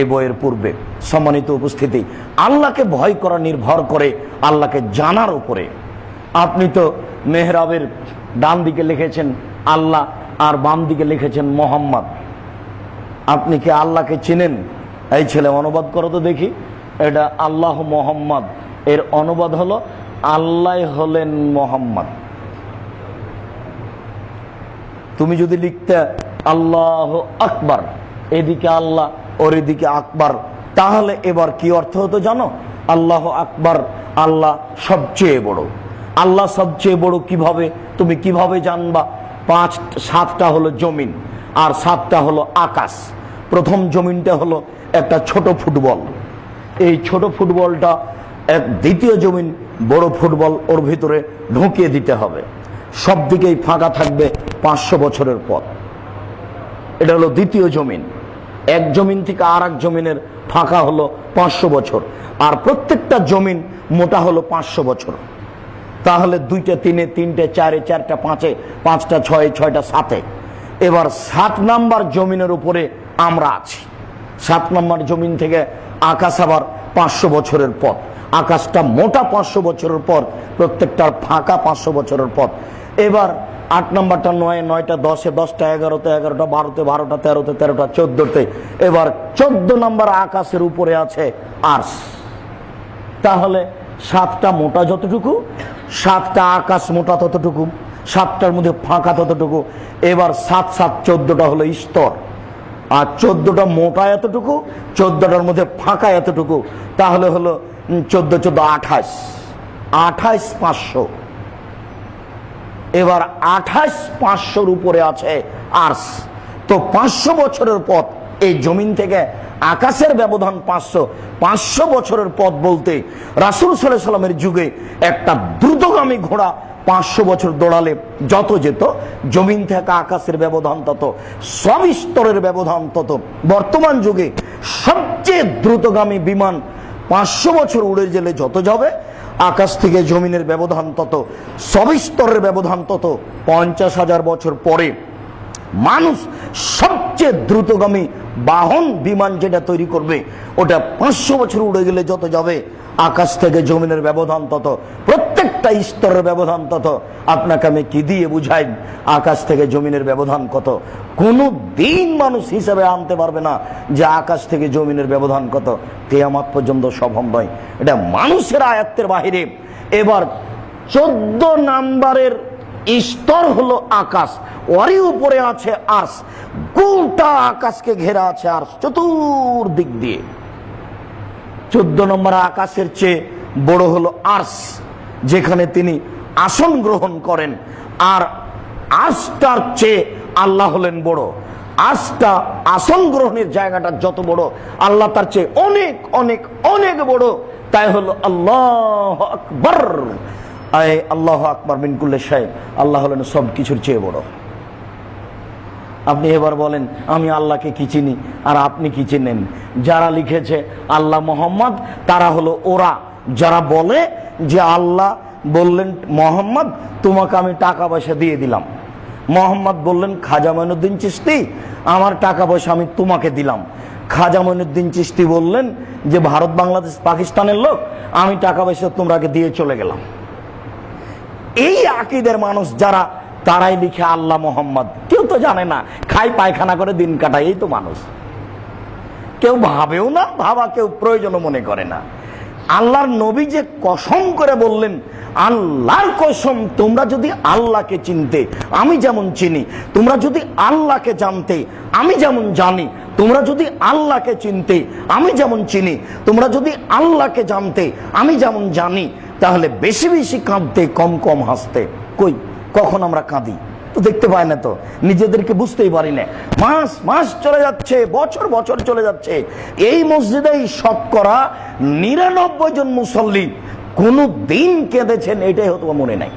এই বইয়ের পূর্বে সম্মানিত উপস্থিতি, আল্লাহকে ভয় করা নির্ভর করে, আল্লাহকে জানার উপরে। আপনি তো মেহরাবের ডান দিকে লিখেছেন আল্লাহ আর বাম দিকে লিখেছেন মোহাম্মদ। আপনি কি আল্লাহকে চিনেন? এই ছেলে অনুবাদ করো তো দেখি। এটা আল্লাহ মোহাম্মদ। এর অনুবাদ হলো, আল্লাহ হলেন মোহাম্মদ। তুমি যদি লিখতে আল্লাহ আকবার, এদিকে আল্লাহ ওর এদিকে আকবার। তাহলে এবার কি অর্থ হতো জানো? আল্লাহ আকবার আল্লাহ সবচেয়ে বড়। আল্লাহ সবচেয়ে বড় কীভাবে? তুমি কীভাবে জানবা? পাঁচ, সাতটা হলো জমিন আর সাতটা হলো আকাশ। প্রথম জমিনটা হলো একটা ছোট ফুটবল। এই ছোট ফুটবলটা এক দ্বিতীয় জমিন, বড় ফুটবল ওর ভিতরে ঢুকিয়ে দিতে হবে। সব দিকেই ফাঁকা থাকবে পাঁচশো বছরের পথ। এটা হলো দ্বিতীয় জমিন। এক জমিন থেকে আর এক জমিনের ফাঁকা হলো পাঁচশো বছর। আর প্রত্যেকটা জমিন মোটা হলো পাঁচশো বছর। তাহলে দুইটা তিনে, তিনটে, চারে, চারটা, পাঁচে, পাঁচটা, ছয়, ছয়টা, সাতে। এবার সাত নাম্বার জমিনের উপরে আমরা আছি। সাত নাম্বার জমিন থেকে আকাশ আবার পাঁচশো বছরের পথ। আকাশটা মোটা পাঁচশো বছরের পর প্রত্যেকটার ফাঁকা পাঁচশো বছরের পথ। এবার আট নম্বরটা নয়, নয়টা দশে, দশটা এগারোতে, এগারোটা বারোতে, বারোটা তেরোতে, তেরোটা চোদ্দতে। এবার চোদ্দ নম্বর আকাশের উপরে আছে আর্স। তাহলে সাতটা মোটা যতটুকু, সাতটা আকাশ মোটা ততটুকু, সাতটার মধ্যে ফাঁকা ততটুকু, এবার সাত সাত, চোদ্দটা হলো স্তর। আর চোদ্দটা মোটা এতটুকু, চোদ্দটার মধ্যে ফাঁকা এতটুকু, তাহলে হলো চোদ্দ চোদ্দ, আঠাশ। আঠাইশ পাঁচশো। এবার আঠাশ পাঁচশোর উপরে আছে আর্স। তো পাঁচশো বছরের পথ, এই জমিন থেকে আকাশের ব্যবধান পাঁচশো। পাঁচশো বছরের পথ বলতে রাসুল সাল্লাহ সাল্লামের যুগে একটা দ্রুতগামী ঘোড়া পাঁচশো বছর দৌড়ালে যত যেত, জমিন থেকে আকাশের ব্যবধান তত সব স্তরের ব্যবধান তত। বর্তমান যুগে সবচেয়ে দ্রুতগামী বিমান পাঁচশো বছর উড়ে গেলে যত যাবে আকাশ থেকে জমিনের ব্যবধান তত সবিস্তরের ব্যবধান তত পঞ্চাশ হাজার বছর পরে মানুষ সবচেয়ে দ্রুতগামী বাহন বিমান যেটা তৈরি করবে, ওটা পাঁচশো বছর উড়ে গেলে যত যাবে, আকাশ থেকে জমিনের ব্যবধান তত, প্রত্যেকটা স্তরের ব্যবধান তত। আপনাকে আমি কি দিয়ে বুঝাই? আকাশ থেকে জমিনের ব্যবধান কত? কোনো দিন মানুষ হিসাবে আনতে পারবে না যে আকাশ থেকে জমিনের ব্যবধান কত। কেয়ামাত পর্যন্ত সম্ভব নয়। এটা মানুষের আয়ত্তের বাহিরে। এবার চোদ্দ নাম্বারের স্তর হলো আকাশ, ওরই উপরে আছে আর্স। গোটা আকাশকে ঘেরা আছে আর্স, চতুর্দিক দিয়ে। চোদ্দ নম্বর আকাশের চেয়ে বড় হলো আর্স, যেখানে তিনি আসন গ্রহণ করেন। আর আর্সটার চেয়ে আল্লাহ হলেন বড়। আর্সটা আসন গ্রহণের জায়গাটা যত বড়, আল্লাহ তার চেয়ে অনেক অনেক অনেক বড়। তাই হলো আল্লাহ আকবর। আয় আল্লাহ আকবর মিনকুল্লে সাহেব আল্লাহ হলেন সব কিছুর চেয়ে বড়। আপনি এবার বলেন, আমি আল্লাহকে কি চিনি আর আপনি কি চিনেন? যারা লিখেছে আল্লাহ মোহাম্মদ, তারা হলো ওরা। যারা বলে যে আল্লাহ বললেন মোহাম্মদ, তোমাকে আমি টাকা পয়সা দিয়ে দিলাম। মোহাম্মদ বললেন, খাজা মইনুদ্দিন চিস্তি আমার টাকা পয়সা আমি তোমাকে দিলাম। খাজা মইনুদ্দিন চিস্তি বললেন যে, ভারত, বাংলাদেশ, পাকিস্তানের লোক, আমি টাকা পয়সা তোমরাকে দিয়ে চলে গেলাম। এই আকিদের মানুষ যারা, তারাই লিখে আল্লাহ মোহাম্মদ। কেউ তো জানে না, খাই পায়খানা করে দিন কাটায়, এই তো মানুষ। কেউ ভাবেও না, ভাবা কেউ প্রয়োজন মনে করে না। আল্লাহর নবী যে কসম করে বললেন, আল্লাহর কসম, তোমরা যদি আল্লাহকে চিনতে, আমি যেমন চিনি, তোমরা যদি আল্লাহকে জানতে, আমি যেমন জানি, তোমরা যদি আল্লাহকে চিনতে, আমি যেমন চিনি, তোমরা যদি আল্লাহকে জানতে, আমি যেমন জানি তাহলে বেশি বেশি কাঁদতে, কম কম হাসতে। কই? কখন আমরা কাঁদি? তো দেখতে পাই না তো। নিজেদেরকে বুঝতেই পারি না। মাস মাস চলে যাচ্ছে, বছর বছর চলে যাচ্ছে। এই মসজিদেই শতকরা নিরানব্বই জন মুসল্লি কোনো দিন কেঁদেছেন, এটাই হয়তো মনে নাই।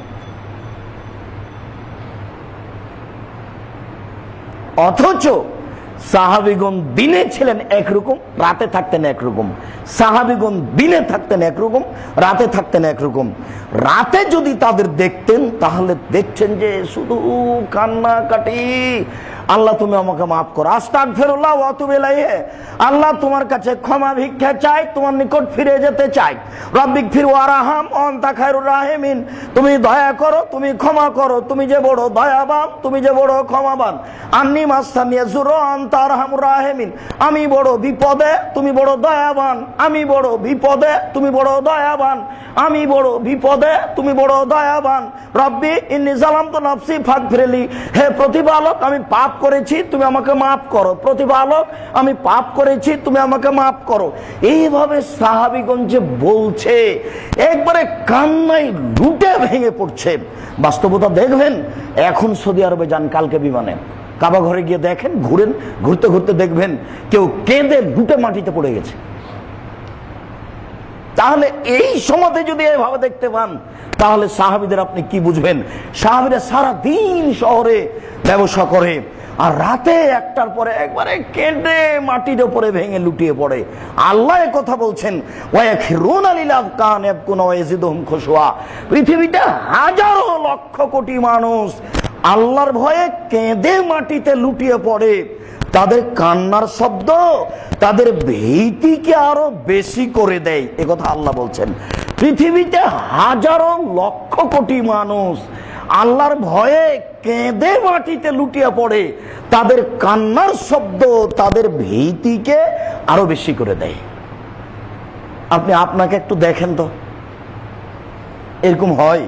অথচ সাহাবিগণ দিনে ছিলেন একরকম, রাতে থাকতেন একরকম। সাহাবিগুন দিনে থাকতেন একরকম, রাতে থাকতেন একরকম। রাতে যদি তাদের দেখতেন, তাহলে দেখছেন যে শুধু কান্নাকাটি আল্লাহ তুমি আমাকে মাফ করো। আস্তাক ফেরুল্লাহ অতুবেলাইহে আল্লাহ তোমার কাছে ক্ষমা ভিক্ষা চাই, তোমার নিকট ফিরে যেতে চাই। রব্বিক ফির ওয়ারাহাম অন্তা খায়রুর রাহেমিন। তুমি দয়া করো, তুমি ক্ষমা করো। তুমি যে বড় দয়াবান, তুমি যে বড় ক্ষমাবান। আন্নি মাস্তানিয়া জুরো আন্তার হামুর রাহেমিন। আমি বড় বিপদে, তুমি বড় দয়াবান। আমি বড় বিপদে, তুমি বড় দয়াবান। আমি বড় বিপদে, তুমি বড় দয়াবান। রব্বি, ইন্নি জালাম তো নফসি ফাঁক ফিরেলি হে প্রতিপালক, আমি পাপ করেছি, তুমি আমাকে মাফ করো। প্রতিপালক, আমি পাপ করেছি, তুমি আমাকে মাফ করো। এইভাবে সাহাবিগঞ্জে বলছে, একবারে কান্নাই লুটে ভেঙে পড়ছে। বাস্তবতা দেখবেন, এখন সৌদি আরবে যান কালকে বিমানে। কাবা ঘরে গিয়ে দেখেন, ঘুরেন, ঘুরতে ঘুরতে দেখবেন, কেউ কেঁদে লুটে মাটিতে পড়ে গেছে। তাহলে এই সময়তে যদি এভাবে দেখতে পান, তাহলে সাহাবিদের আপনি কি বুঝবেন? সাহাবিরা সারা দিন শহরে ব্যবসা করে আর রাতে একটার পরে একবারে কেটে মাটির উপরে ভেঙে লুটিয়ে পড়ে। আল্লাহ কথা বলছেন পৃথিবীতে হাজারো লক্ষ কোটি মানুষ আল্লাহর ভয়ে কেঁদে মাটিতে লুটিয়ে পড়ে। তাদের কান্নার শব্দ তাদের ভীতিকে আরও বেশি করে দেয়। কথা আল্লাহ বলছেন, পৃথিবীতে হাজারো লক্ষ কোটি মানুষ আল্লাহর ভয়ে কেঁদে মাটিতে লুটিয়ে পড়ে। তাদের কান্নার শব্দ তাদের ভীতিকে আরও বেশি করে দেয়। আপনি আপনাকে একটু দেখেন তো। এরকম হয়